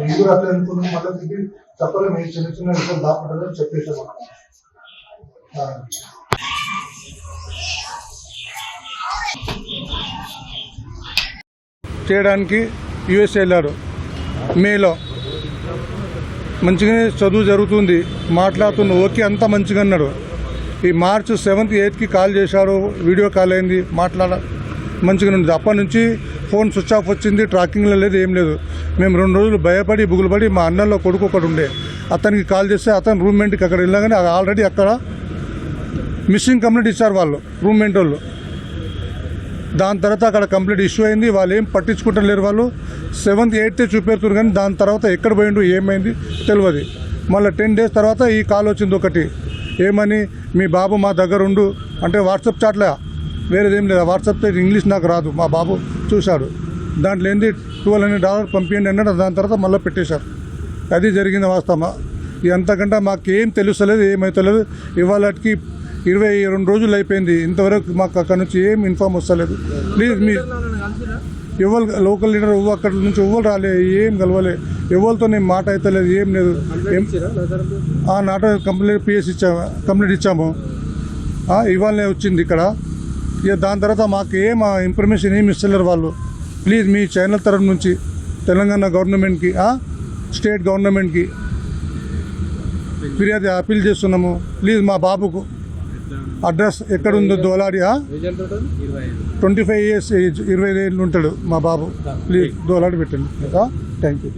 ఇది కూడా అట్లా అనుకున్నాం మళ్ళీ తిరిగి చెప్పలేము ఈ చిన్న చిన్న విషయాలు దాపడదని చెప్పేసాము ఆ. చేయడానికి యుఎస్ వెళ్ళారు. మేలో. మంచిగానే చదువు జరుగుతుంది. మాట్లాడుతున్న ఓకే అంతా మంచిగా అన్నాడు. ఈ మార్చ్ సెవెంత్ ఎయిత్కి కాల్ చేశారు. వీడియో కాల్ అయింది. మాట్లాడ మంచిగా ఉంది అప్పటి నుంచి ఫోన్ స్విచ్ ఆఫ్ వచ్చింది ట్రాకింగ్లో లేదు ఏం లేదు. మేము రెండు రోజులు భయపడి బుగులుపడి మా అన్నంలో కొడుకు ఒకడు ఉండే. అతనికి కాల్ చేస్తే అతను రూమ్మేట్కి అక్కడ వెళ్ళగానే ఆల్రెడీ అక్కడ మిస్సింగ్ కంప్లీట్ ఇచ్చారు వాళ్ళు రూమ్మేట్ వాళ్ళు. దాని తర్వాత అక్కడ కంప్లీట్ ఇష్యూ అయింది వాళ్ళు ఏం పట్టించుకుంటారు లేరు వాళ్ళు. సెవెంత్ ఎయిత్తే చూపెడుతున్నారు కానీ దాని తర్వాత ఎక్కడ పోయిండు ఏమైంది తెలియదు మళ్ళీ టెన్ డేస్ తర్వాత ఈ కాల్ వచ్చింది ఒకటి. ఏమని మీ బాబు మా దగ్గర ఉండు. అంటే వాట్సాప్ చాట్లే. వేరేదేం లేదు వాట్సాప్ ఇంగ్లీష్ నాకు రాదు మా బాబు. చూశాడు. దాంట్లో ఏంది? ట్వెల్వ్ హండ్రెడ్ డాలర్ పంపించండి అన్నాడు. దాని తర్వాత మళ్ళీ పెట్టేశారు. అది జరిగింది వాస్తవమా? ఎంతకంటే మాకేం తెలుస్తలేదు ఏమైతలేదు. ఇవాళకి ఇరవై రెండు రోజులు అయిపోయింది. ఇంతవరకు మాకు అక్కడ నుంచి ఏం ఇన్ఫామ్ వస్తలేదు. ప్లీజ్ మీ ఎవరు లోకల్ లీడర్ ఎవ్వరు అక్కడ నుంచి ఎవ్వరు రాలే ఏం కలవలే. ఎవరితో నేను మాట అయితే లేదు ఏం లేదు. ఏం ఆ నాట కంప్లీట్ పిఎస్ ఇచ్చాము కంప్లీట్ ఇచ్చాము. ఇవాళనే వచ్చింది ఇక్కడ. ఇక దాని తర్వాత మాకు ఏం ఇన్ఫర్మేషన్ ఏమి ఇస్తలేరు వాళ్ళు. ప్లీజ్ మీ ఛానల్ తరఫు నుంచి తెలంగాణ గవర్నమెంట్కి స్టేట్ గవర్నమెంట్కి ఫిర్యాదు అప్పీల్ చేస్తున్నాము. ప్లీజ్ మా బాబుకు అడ్రస్ ఎక్కడ ఉందో దోలాడి ట్వంటీ ఫైవ్ ఇయర్స్ ఏజ్ ఇరవై ఏళ్ళు ఉంటాడు మా బాబు. ప్లీజ్ దోలాడి పెట్టండి. Thank you